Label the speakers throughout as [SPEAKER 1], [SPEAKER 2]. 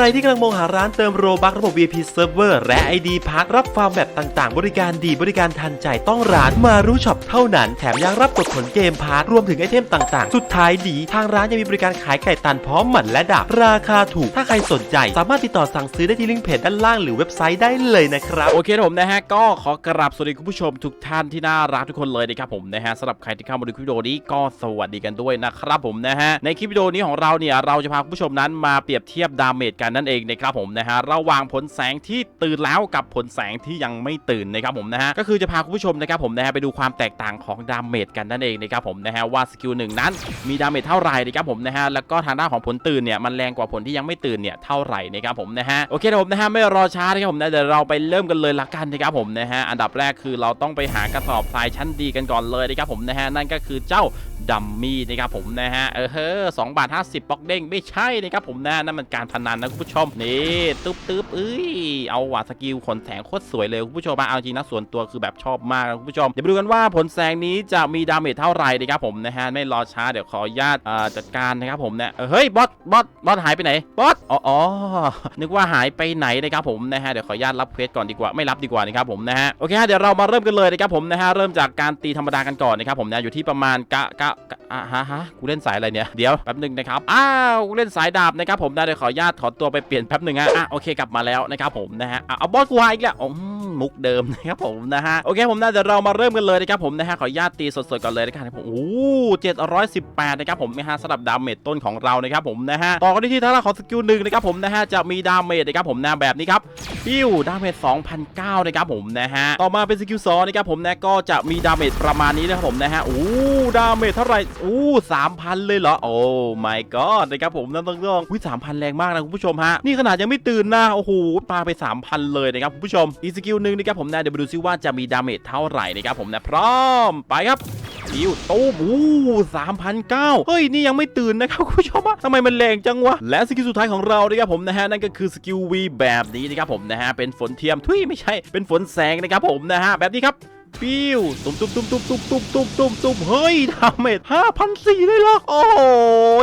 [SPEAKER 1] รที่กำลังมองหาร้านเติมโรบักระบบ VIP Server และ ID พักรับฟาร์มแบบต่างๆ บริการดีบริการทันใจต้องร้านมารู้ช็อปเท่านั้น แถมยังรับกดผลเกมพาร์ทรวมถึงไอเทมต่างๆ สุดท้ายดี ทางร้านยังมีบริการขายไก่ตันพร้อมหมันและดาบราคาถูก ถ้าใครสนใจ สามารถติดต่อสั่งซื้อได้ที่ลิงก์เพจด้านล่างหรือเว็บไซต์ได้เลยนะครับ
[SPEAKER 2] โอเคครับผมนะฮะก็ขอกราบสวัสดีคุณผู้ชมทุกท่านที่น่ารักทุกคนเลยนะครับผมนะฮะสำหรับใครที่เข้ามาดูคลิปวิดีโอนี้ก็สวัสดีกันด้วยนะครับผมนะฮะในคลิปวิดีโอนี้ของเราเนี่ยเราจะพาคุณผู้ชมนั้นมาเปรียบเทียบดาเมจกันนั่นเองนะครับผมนะฮะระหว่างผลแสงที่ตื่นแล้วกับผลแสงที่ยังไม่ตื่นนะครับผมนะฮะก็คือจะพาคุณผู้ชมนะครับผมนะฮะไปดูความแตกต่างของดาเมจกันนั่นเองนะครับผมนะฮะว่าสกิลหนึ่งนั้นมีดาเมจเท่าไหร่นะครับผมนะฮะแล้วก็ทางด้านของผลตื่นเนี่ยมันแรงกว่าผลที่ยังไม่ตื่นเนี่ยเท่าไหร่นะครับผมนะฮะโอเคนะผมนะฮะไม่รอช้านะครับผมนะเดี๋ยวเราไปเริ่มกันเลยละกันนะครับผมนะฮะอันดับแรกคือเราต้องไปหากระสอบทรายชั้นดีกันก่อนเลยนะครับผมนะฮะนั่นก็คือเจ้าดัมมี่นะครับผมนะฮะเออเฮ้อสองบาทห้าสิบบล็อกเด้งไม่ใช่นะครับผมนะนั่นมันการพนันนะคุณผู้ชมนี่ตึ๊บตึ๊บเอ้ยเอาว่ะสกิลขนแสงโคตรสวยเลยคุณผู้ชมมาเอาจริงนะส่วนตัวคือแบบชอบมากนะคุณผู้ชมเดี๋ยวไปดูกันว่าผลแสงนี้จะมีดาเมจเท่าไหร่นะครับผมนะฮะไม่รอช้าเดี๋ยวขออนุญาตจัดการนะครับผมเนี่ยเฮ้ยบอสบอสบอสหายไปไหนบอสอ๋ออนึกว่าหายไปไหนนะครับผมนะฮะเดี๋ยวขออนุญาตรับเควสก่อนดีกว่าไม่รับดีกว่านะครับผมนะฮะโอเคฮะเดี๋ยวเรามาเริ่มกันเลยนะครับผมนะฮะเริ่มจากการตีธรรมดากันก่อนนะครับผมนะอยู่ที่ประมาณกะกะอะฮะฮะกูเล่นสายอะไรเนี่ยเดี๋ยวแป๊บหนึงนะครับอ้าวกูเล่นสายดาบนะครับผมนะเดี๋ยวขออนุญาตขอตัวไปเปลี่ยนแป๊บหนึ่งฮะอะโอเคกลับมาแล้วนะครับผมนะฮะอะเอาบอสกูหายอีกแล้วอืม มุกเดิมนะครับผมนะฮะโอเคผมนะเดี๋ยวเรามาเริ่มกันเลยนะครับผมนะฮะขออนุญาตตีสดๆก่อนเลยนะครับผมโอ้เจ็ดร้อยสิบแปดนะครับผมนะฮะสำหรับดาเมจต้นของเรานะครับผมนะฮะต่อกันที่ทางด้านของสกิลหนึ่งนะครับผมนะฮะจะมีดาเมจนะครับผมนะแบบนี้ครับปิ้วดาเมจ2,009นเก้านะครับผมนะฮะต่อมาเป็นสกิล2นะครับผมนะก็จะมีดาเมจประมาณนี้นะครับผมนะฮะโอ้ดาเมจเท่าไหร่โอู้3,000เลยเหรอโอ้ my god นะครับผมนั่นต้องต้องอุ้ย3,000แรงมากนะคุณผู้ชมฮะนี่ขนาดยังไม่ตื่นนะโอ้โหปาไป3,000เลยนะครับคุณผู้ชมอีสกิลหนึ่งนะครับผมนะเดี๋ยวมาดูซิว่าจะมีดาเมจเท่าไหร่นะครับผมนะพร้อมไปครับปิ้วตูมอู้สามพันเก้าเฮ้ย นี่ยังไม่ตื่นนะครับคุณผู้ชมอะทำไมมันแรงจังวะ และสกิลสุดท้ายของเรานะครับผมนะฮะ นั่นก็คือสกิลวีแบบนี้นะครับผมนะฮะ เป็นฝนเทียมทุยไม่ใช่ เป็นฝนแสงนะครับผมนะฮะ แบบนี้ครับ ปิ้วตุ้มตุ้มตุ้มตุ้มตุ้มตุ้มตุ้มตุ้มตุ้มเฮ้ยดาเมจห้าพันสี่เลยหรอโอ้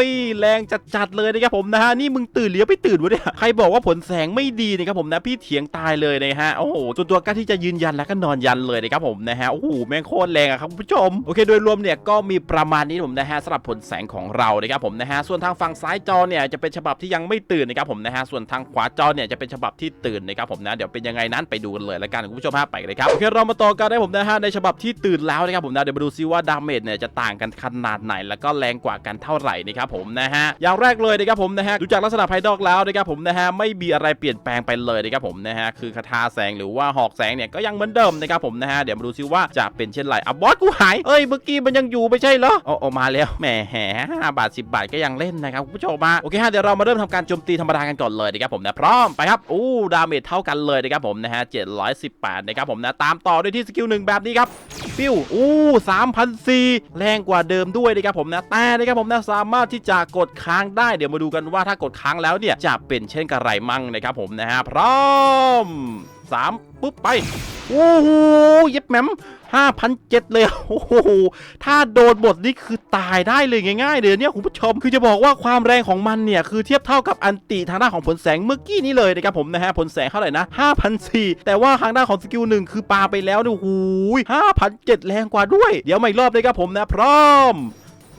[SPEAKER 2] ยแรงจัดๆเลยนะครับผมนะฮะนี่มึงตื่นหรือยังไม่ตื่นวะเนี่ยใครบอกว่าผลแสงไม่ดีนะครับผมนะพี่เถียงตายเลยนะฮะโอ้โหจนตัวกล้าที่จะยืนยันแล้วก็นอนยันเลยนะครับผมนะฮะโอ้โหแม่งโคตรแรงอะครับคุณผู้ชมโอเคโดยรวมเนี่ยก็มีประมาณนี้ผมนะฮะสำหรับผลแสงของเรานะครับผมนะฮะส่วนทางฝั่งซ้ายจอเนี่ยจะเป็นฉบับที่ยังไม่ตื่นนะครับผมนะฮะส่วนทางขวาจอเนี่ยจะเป็นฉบับที่ตื่นนะครับผมนะเดี๋ยวเป็นยังไงนั้นไปดูกันเลยล้วกันคุณผู้ชมฮะไปเลยครับโอเคเรามาต่อกันได้ผมนะฮะในฉบับที่ตื่นแล้วนะครับผมนะเดี๋ยวมาดูซิว่าดาเมจเนี่ยจะต่างกันขนาดไหน แล้วก็แรงกว่ากันเท่าไหร่นะครับผมนะฮะอย่างแรกเลยนะครับผมนะฮะดูจากลักษณะภายนอกแล้วนะครับผมนะฮะไม่มีอะไรเปลี่ยนแปลงไปเลยนะครับผมนะฮะคือคาถาแสงหรือว่าหอกแสงเนี่ยก็ยังเหมือนเดิมนะครับผมนะฮะเดี๋ยวมาดูซิว่าจะเป็นเช่นไรอะบอสกูหายเอ้ยเมื่อกี้มันยังอยู่ไม่ใช่เหรอโอ้โอมาแล้วแหมห้าบาท10บาทก็ยังเล่นนะครับคุณผู้ชมมาโอเคฮะเดี๋ยวเรามาเริ่มทำการโจมตีธรรมดากันก่อนเลยนะครับผมนะพร้อมไปครับอู้ดาเมจเท่ากันเลยนะครับผมนะฮะ718นะครับผมนะตามต่อด้วยที่สกิลหนึ่งแบบนี้ครับปิ้วอู้3,004แรงกว่าเดิมด้วยนะครับผมนะแต่นะครับผมนะสามารถที่จะกดค้างได้เดี๋ยวมาดูกันว่าถ้ากดค้างแล้วเนี่ยจะเป็นเช่นกระไรมั่งนะครับผมนะฮะพร้อม 3ปุ๊บไป โอ้โหเย็บแหมม5,007เลย โอ้โห ถ้าโดนบทนี่คือตายได้เลยง่ายๆเลยเนี่ยคุณผู้ชม คือจะบอกว่าความแรงของมันเนี่ย คือเทียบเท่ากับอันติทางด้านของผลแสงเมื่อกี้นี้เลยนะครับผมนะฮะ ผลแสงเท่าไหร่นะ5,004แต่ว่าทางด้านของสกิลหนึ่งคือปาไปแล้วเนี่ยโอ้โห5,007แรงกว่าด้วย เดี๋ยวมาอีกรอบเลยครับผมนะ พร้อม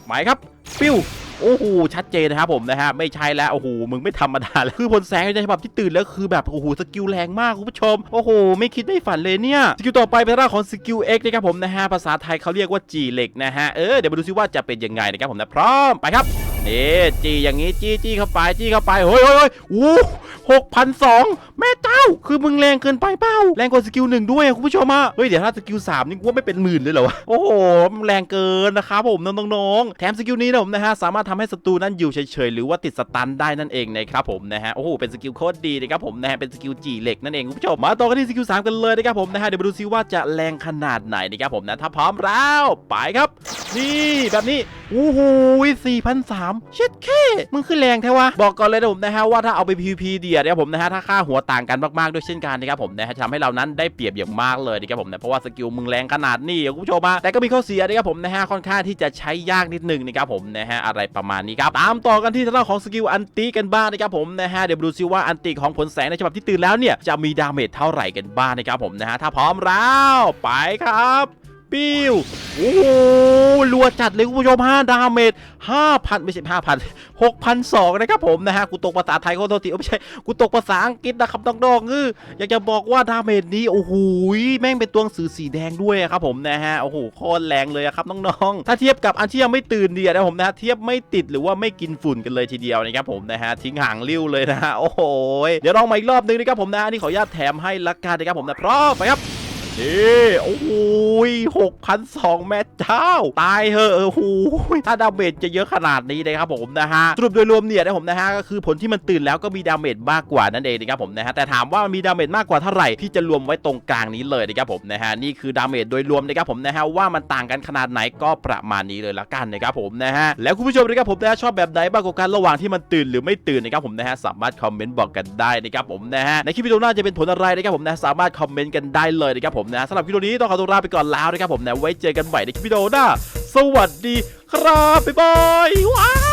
[SPEAKER 2] หมายครับ ปิ้ว โอ้โหชัดเจนนะครับผมนะฮะไม่ใช่แล้วโอ้โหมึงไม่ธรรมดาแล้วคือพลแสงในฉบับที่ตื่นแล้วคือแบบโอ้โหสกิลแรงมากคุณผู้ชมโอ้โหไม่คิดไม่ฝันเลยเนี่ยสกิลต่อไปเป็นรื่องของสกิล X นะครับผมนะฮะภาษาไทยเขาเรียกว่าจีเหล็กนะฮะเออเดี๋ยวมาดูซิว่าจะเป็นยังไงนะครับผมนะพร้อมไปครับ นี่จีอย่างงี้จี้จี้เข้าไปจี้เข้าไปเฮ้ยเฮ้ยเฮ้ยอู้หกพันสองแม่เจ้า คือมึงแรงเกินไปเปล่าแรงกว่าสกิลหนึ่งด้วยคุณผู้ชมอะเฮ้ยเดี๋ยวถ้าสกิลสามนี่กูว่าไม่เป็นหมื่นเลยเหรอวะโอ้โหแรงเกินนะครับผมน้องๆแถมสกิลนี้นะผมนะฮะสามารถทำให้ศัตรูนั้นอยู่เฉยๆหรือว่าติดสตันได้นั่นเองนะครับผมนะฮะโอ้โหเป็นสกิลโคตรดีนะครับผมนะฮะเป็นสกิลจีเหล็กนั่นเองคุณผู้ชมมาต่อกันที่สกิลสามกันเลยนะครับผมนะฮะเดี๋ยวมาดูซิว่าจะแรงขนาดไหนนะครับผมนะถ้าพร้อมแล้วไปครับนี่แบบนี้โอ้โหสี่พันสามเช็ดแค่มึงขึ้นแรงแท้วะ บอกก่อนเลยนะผมนะฮะว่าถ้าเอาไป PVP เดียนะครับผมนะฮะถ้าค่าหัวต่างกันมากๆด้วยเช่นกันนะครับผมนะฮะทำให้เรานั้นได้เปรียบอย่างมากเลยนะครับผมนะเพราะว่าสกิลมึงแรงขนาดนี้คุณผู้ชมมาแต่ก็มีข้อเสียนะครับผมนะฮะค่อนข้างที่จะใช้ยากนิดหนึงนะครับผมนะฮะอะไรประมาณนี้ครับตามต่อกันที่ทางด้านของสกิลอันติกันบ้างนะครับผมนะฮะเดี๋ยวดูซิว่าอันติของผลแสงในฉบับที่ตื่นแล้วเนี่ยจะมีดาเมจเท่าไหร่กันบ้างนะครับผมนะฮะถ้าพร้อมแล้วไปครับ ปิ้วโอ้โหรัวจัดเลยคุณผู้ชม5ดาเมจ5,000 ไม่ใช่5,000 6,200นะครับผมนะฮะ กูตกภาษาไทยขอโทษทีไม่ใช่ กูตกภาษาอังกฤษนะครับน้องๆเอออยากจะบอกว่าดาเมจนี้ โอ้โห แม่งเป็นตัวหนังสือสีแดงด้วยครับผมนะฮะ โอ้โหโคตรแรงเลยครับน้องๆ ถ้าเทียบกับอันที่ยังไม่ตื่นดีนะผมนะ เทียบไม่ติดหรือว่าไม่กินฝุ่นกันเลยทีเดียวนะครับผมนะฮะ ทิ้งห่างริ้วเลยนะฮะ โอ้โห เดี๋ยวลองมาอีกรอบนึงนะครับผมนะอันนี่ขออนุญาตแถมให้ละกันนะครับผมนะพร้อมไปครับ นี่โอ้โหหกพันสองแม่เจ้า ตายเหอะโอ้โหถ้าดาเมจจะเยอะขนาดนี้นะครับผมนะฮะสรุปโดยรวมเนี่ยนะผมนะฮะก็คือผลที่มันตื่นแล้วก็มีดาเมจมากกว่านั่นเองนะครับผมนะฮะแต่ถามว่ามันมีดาเมจมากกว่าเท่าไหร่ที่จะรวมไว้ตรงกลางนี้เลยนะครับผมนะฮะนี่คือดาเมจโดยรวมนะครับผมนะฮะว่ามันต่างกันขนาดไหนก็ประมาณนี้เลยละกันนะครับผมนะฮะแล้วคุณผู้ชมนะครับผมนะฮะชอบแบบไหนบ้างกว่ากันระหว่างที่มันตื่นหรือไม่ตื่นนะครับผมนะฮะสามารถคอมเมนต์บอกกันได้นะครับผมนะฮะในคลิปวิดีโอหน้าจะเป็นผลอะไรนะครับผมนะสามารถคอมเมนต์กันได้เลยนะครับผมนะสำหรับวิดีโอนี้ต้องขอตัวลาไปก่อนแล้วนะครับผมนะไว้เจอกันใหม่ในคลิปวิดีโอหน้า สวัสดีครับบ๊ายบายว้า